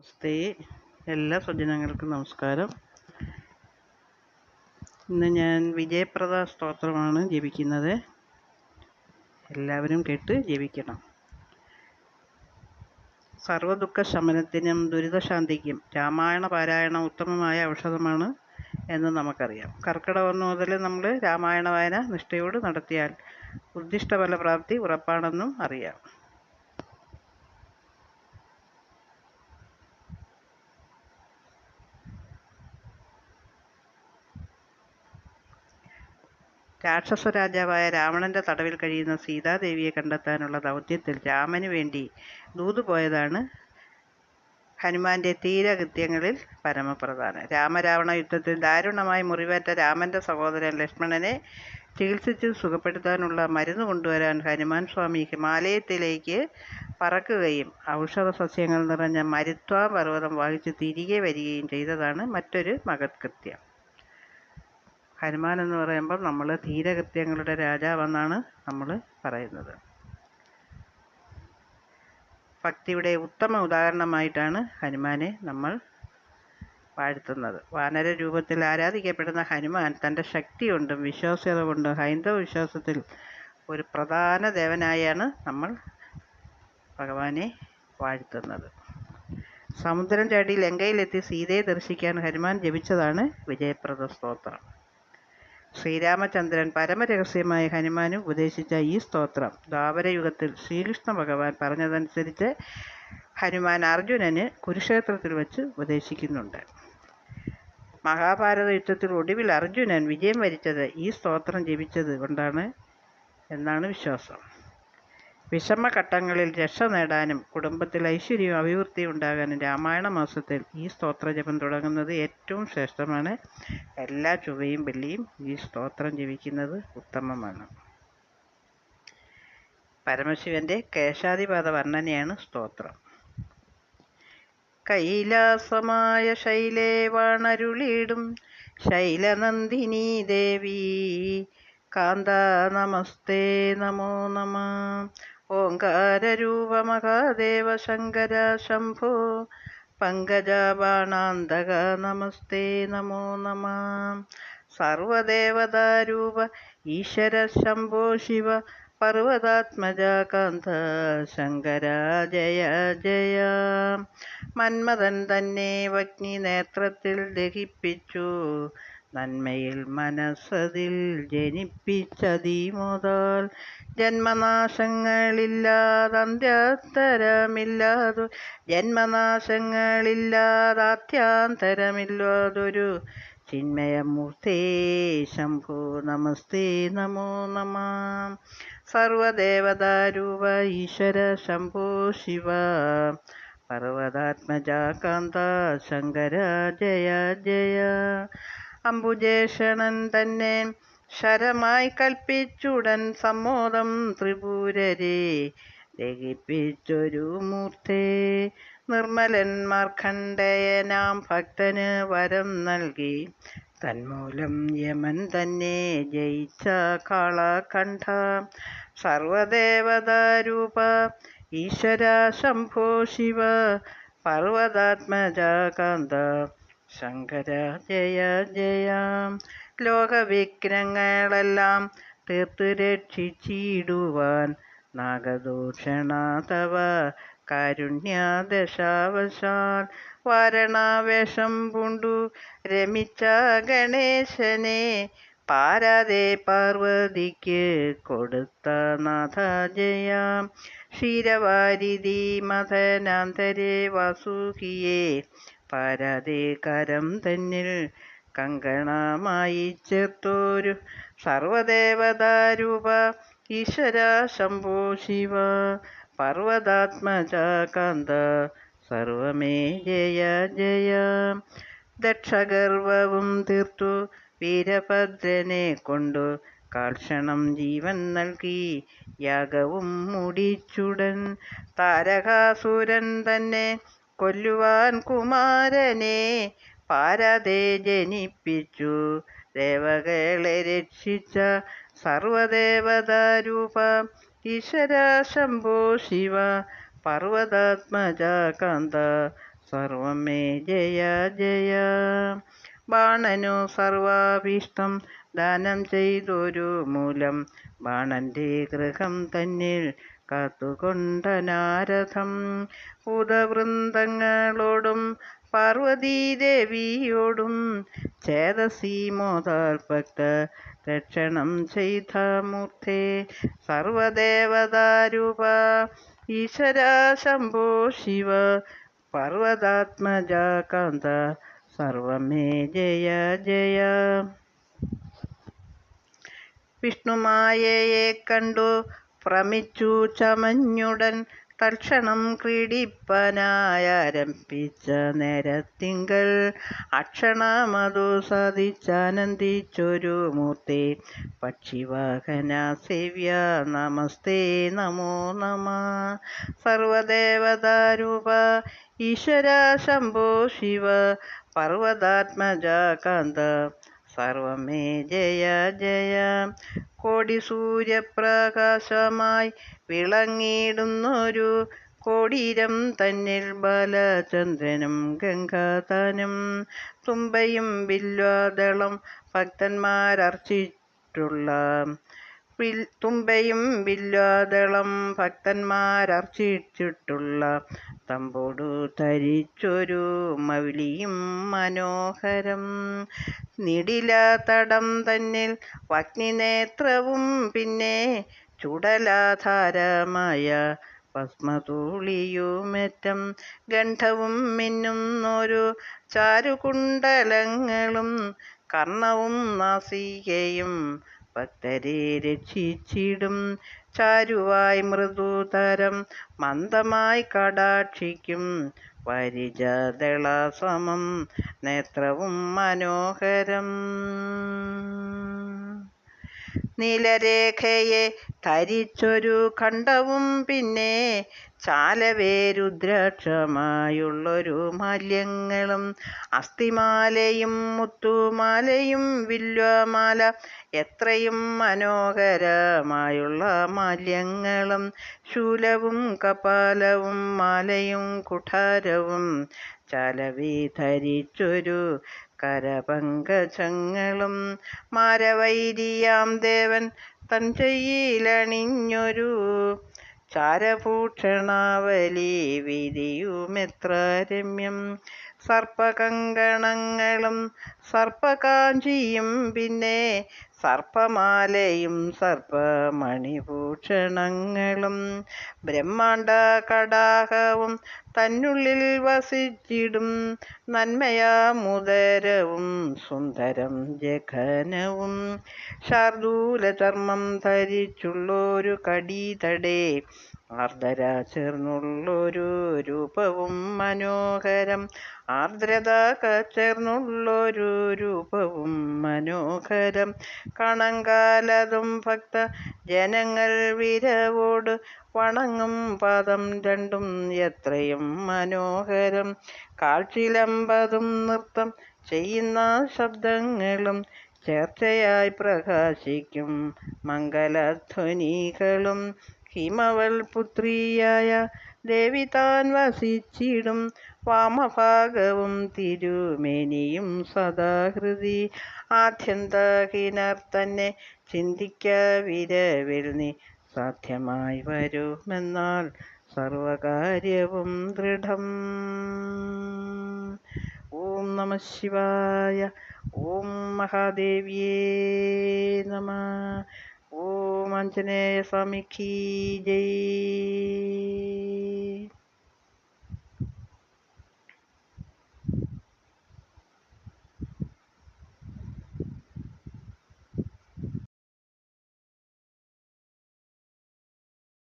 നമസ്തേ. എല്ലാ സജ്ജനങ്ങൾക്കും നമസ്കാരം. ഇന്ന് ഞാൻ വിജയപ്രദ സ്തോത്രമാണ് ജപിക്കുന്നത്. എല്ലാവരും കേട്ട് ജപിക്കണം. സർവദുഃഖ ശമനത്തിനും ദുരിതശാന്തിക്കും രാമായണ പാരായണം ഉത്തമമായ ഔഷധമാണ് എന്ന് നമുക്കറിയാം. കർക്കിടകം മുതൽ നമ്മൾ രാമായണ വായന നിഷ്ഠയോട് നടത്തിയാൽ ഉദ്ദിഷ്ട ഫലപ്രാപ്തി ഉറപ്പാണെന്നും അറിയാം. രാക്ഷസ രാജാവായ രാവണന്റെ തടവിൽ കഴിയുന്ന സീതാദേവിയെ കണ്ടെത്താനുള്ള ദൗത്യത്തിൽ രാമന് വേണ്ടി ദൂതുപോയതാണ് ഹനുമാന്റെ തീരകൃത്യങ്ങളിൽ പരമപ്രധാനം. രാമരാവണ യുദ്ധത്തിൽ ദാരുണമായി മുറിവേറ്റ രാമന്റെ സഹോദരൻ ലക്ഷ്മണനെ ചികിത്സിച്ച് സുഖപ്പെടുത്താനുള്ള മരുന്ന് കൊണ്ടുവരാൻ ഹനുമാൻ സ്വാമി ഹിമാലയത്തിലേക്ക് പറക്കുകയും ഔഷധ സസ്യങ്ങൾ നിറഞ്ഞ മരുത്വ പർവതം വഹിച്ച് തിരികെ വരികയും ചെയ്തതാണ് മറ്റൊരു മഹത്കൃത്യം. ഹനുമാൻ എന്ന് പറയുമ്പോൾ നമ്മൾ ധീരകൃത്യങ്ങളുടെ രാജാവെന്നാണ് നമ്മൾ പറയുന്നത്. ഭക്തിയുടെ ഉത്തമ ഉദാഹരണമായിട്ടാണ് ഹനുമാനെ നമ്മൾ വാഴ്ത്തുന്നത്. വാനര രൂപത്തിൽ ആരാധിക്കപ്പെടുന്ന ഹനുമാൻ തന്റെ ശക്തി കൊണ്ടും വിശ്വാസ്യത കൊണ്ടും ഹൈന്ദവ വിശ്വാസത്തിൽ ഒരു പ്രധാന ദേവനായാണ് നമ്മൾ ഭഗവാനെ വാഴ്ത്തുന്നത്. സമുദ്രം ചാടി ലങ്കയിലെത്തി സീതയെ ദർശിക്കാൻ ഹനുമാൻ ജപിച്ചതാണ് വിജയപ്രദ സ്തോത്രം. ശ്രീരാമചന്ദ്രൻ പരമരഹസ്യമായ ഹനുമാന് ഉപദേശിച്ച ഈ സ്തോത്രം. ദ്വാപരയുഗത്തിൽ ശ്രീകൃഷ്ണ ഭഗവാൻ പറഞ്ഞതനുസരിച്ച് ഹനുമാൻ അർജുനന് കുരുക്ഷേത്രത്തിൽ വച്ച് ഉപദേശിക്കുന്നുണ്ട്. മഹാഭാരത യുദ്ധത്തിൽ ഒടുവിൽ അർജുനൻ വിജയം വരിച്ചത് ഈ സ്തോത്രം ജപിച്ചത് കൊണ്ടാണ് എന്നാണ് വിശ്വാസം. വിഷമഘട്ടങ്ങളിൽ രക്ഷ നേടാനും കുടുംബത്തിൽ ഐശ്വര്യവും അഭിവൃദ്ധിയും ഉണ്ടാകാനും രാമായണ മാസത്തിൽ ഈ സ്തോത്രജപം തുടങ്ങുന്നത് ഏറ്റവും ശ്രേഷ്ഠമാണ്. എല്ലാ ചൊവ്വയും വെള്ളിയും ഈ സ്തോത്രം ജപിക്കുന്നത് ഉത്തമമാണ്. പരമശിവന്റെ കേശാധിപാത വർണനയാണ് സ്തോത്രം. കൈലാസമായ ശൈലേ വാണരുളിയിടും. ശൈലനന്ദിനി ദേവി കാന്ത നമസ്തേ നമോ നമ. ഓങ്കാരൂപ മഹാദേവ ശങ്കര ശംഭോ പങ്കജാബാണാന്തക നമസ്തേ നമോ നമ. സർവദേവതാരൂപ ഈശ്വര ശംഭോ ശിവ പർവതാത്മജ കാന്ത ശങ്കര ജയ ജയ. മന്മഥൻ തന്നെ വഗ്നി നേത്രത്തിൽ ദഹിപ്പിച്ചു. നന്മയിൽ മനസ്സതിൽ ജനിപ്പിച്ചതിമുതൽ ജന്മനാശങ്ങളില്ലാതന്ത്യന്തരമില്ലാതു ജന്മനാശങ്ങളില്ലാതാത്യാന്തരമില്ലാതൊരു ചിന്മയമൂർത്തേ ശംഭോ നമസ്തേ നമോ നമ. സർവദേവതാരൂപ ഈശ്വര ശംഭോ ശിവ. പർവതാത്മജാകാന്ത ശങ്കര ജയ ജയ. അംബുജേഷണൻ തന്നെ ശരമായി കൽപ്പിച്ചുടൻ സമ്മോദം ത്രിപുരരെ ദഹിപ്പിച്ചൊരു മൂർത്തേ. നിർമ്മലൻ മാർക്കണ്ഡയനാം ഭക്തന് വരം നൽകി. തന്മൂലം യമൻ തന്നെ ജയിച്ച കാളകണ്ഠ. സർവദേവതാരൂപ ഈശ്വര ശംഭോ ശിവ. പർവതാത്മജാകാന്ത ശങ്കര ജയ. ജയ ലോകവിഘ്നങ്ങളെല്ലാം തീർത്തു രക്ഷിച്ചിടുവാൻ നാഗദൂഷണ തവ കാരുണ്യദശാവശാൽ വാരണാവേഷം പൂണ്ടു രമിച്ച ഗണേശനെ പാരാതെ പാർവതിക്ക് കൊടുത്ത നാഥ ജയ. ക്ഷീരവാരിധി മഥനാന്തരെ വാസുകിയെ പാരാതെ കരം തന്നിൽ കങ്കണമായി ചേർത്തോരു സർവദേവതാരൂപ ഈശ്വര ശംഭോ ശിവ പർവതാത്മജാകാന്ത സർവമേ ജയ. ജയ ദക്ഷഗർവവും തീർത്തു വീരഭദ്രനെ കൊണ്ടു കാർഷണം ജീവൻ നൽകി യാഗവും മുടിച്ചുടൻ. താരകാസുരൻ തന്നെ കൊല്ലുവാൻ കുമാരനെ പാരതേ ജനിപ്പിച്ചു. ദേവകളെ രക്ഷിച്ച സർവദേവതാരൂപ ഈശ്വര ശംഭോ ശിവ പർവതാത്മജാകാന്ത സർവമേ ജയ ജയ. ബാണനു സർവാഭീഷ്ടം ദാനം ചെയ്തൊരു മൂലം ബാണന്റെ ഗൃഹം തന്നിൽ കാത്തുകൊണ്ട ഉദവൃന്ദങ്ങളോടും പാർവതീദേവിയോടും ചേതസി മോദാൽ ഭക്ത രക്ഷണം ചെയ്ത മൂർത്തേ. സർവദേവതാരൂപ ഈശ്വര ശംഭോ ശിവ. പർവതാത്മജ കാന്ത സർവമേ ജയ ജയ. വിഷ്ണുമായയെ കണ്ടു ഭ്രമിച്ചു ചമഞ്ഞുടൻ തൽക്ഷണം ക്രീഡിപ്പനായാരംഭിച്ച നേരത്തിങ്കൽ അക്ഷണമതു സാധിച്ചാനന്ദിച്ചൊരു മൂർത്തി. പക്ഷിവാഹന സേവ്യ നമസ്തേ നമോ നമ. സർവദേവതാരൂപ ഈശ്വര ശംഭോ ശിവ പർവതാത്മജ കാന്ത സർവമേ ജയ ജയ. കോടി സൂര്യപ്രകാശമായി വിളങ്ങിയിടുന്നൊരു കോടീരം തന്നിൽ ബാലചന്ദ്രനും ഗംഗാതാനും തുമ്പയും ബില്വാദളം ഭക്തന്മാരർച്ചിട്ടുള്ള തുമ്പയും ബില്വാദളം ഭക്തന്മാരർച്ചിച്ചിട്ടുള്ള തമ്പോടു ധരിച്ചൊരു മവിളിയും മനോഹരം. നിടിലതടം തന്നിൽ വഗ്നിനേത്രവും പിന്നെ ചുടലാധാരമായ ഭസ്മതൂളിയുമേറ്റം. ഗന്ധവും മിന്നുന്നൊരു ചാരുകുണ്ടലങ്ങളും കർണവും നാസികയും ഭക്തരെ രക്ഷിച്ചിടും. ചാരുവായി മൃദുതരം മന്ദമായി കടാക്ഷിക്കും പരിചദളസമം നേത്രവും മനോഹരം. നീലരേഖയെ ധരിച്ചൊരു ഖണ്ഡവും പിന്നെ ചാലവേ മല്യങ്ങളും മാല്യങ്ങളും അസ്ഥിമാലയും മുത്തുമാലയും വില്വമാല എത്രയും മനോഹരമായുള്ള മാല്യങ്ങളും ശൂലവും കപാലവും മാലയും കുഠാരവും ചാലവി ധരിച്ചൊരു കരപങ്കജങ്ങളും മാരവൈരിയാം ദേവൻ തൻ ചെയിലണിഞ്ഞൊരു ചാരഭൂഷണാവലി വിധിയുമെത്ര രമ്യം. സർപ്പകങ്കണങ്ങളും സർപ്പകാഞ്ചിയും പിന്നെ സർപ്പമാലയും സർപ്പമണിഭൂഷണങ്ങളും ബ്രഹ്മാണ്ട കടാഹവും തന്നുള്ളിൽ വസിച്ചിടും നന്മയാ മുദരവും സുന്ദരം ജഘനവും ശാർദൂല ധർമ്മം ധരിച്ചുള്ളൊരു കടീതടേ ആർദ്ര ചേർന്നുള്ളൊരു രൂപവും മനോഹരം. ആർദ്രത ചേർന്നുള്ളൊരു രൂപവും മനോഹരം. കണങ്കാലതും ഭക്ത ജനങ്ങൾ വിരവോട് വണങ്ങും പാദം രണ്ടും എത്രയും മനോഹരം. കാഴ്ചിലമ്പതും നൃത്തം ചെയ്യുന്ന ശബ്ദങ്ങളും ചേർച്ചയായി പ്രകാശിക്കും മംഗലധ്വനികളും. ഹിമവൽ പുത്രിയായ ദേവി താൻ വസിച്ചിടും വാമഭാഗവും തിരുമേനിയും സദാഹൃതി. ആദ്യന്തഹീനർ തന്നെ ചിന്തിക്ക വിരവിൽ നീ സാധ്യമായി വരുമെന്നാൽ സർവകാര്യവും ദൃഢം. ഓം നമ ശിവായ ഓം മഹാദേവിയേ നമ. ഓം ആഞ്ജനേയ സ്വാമിക്ക് ജയ്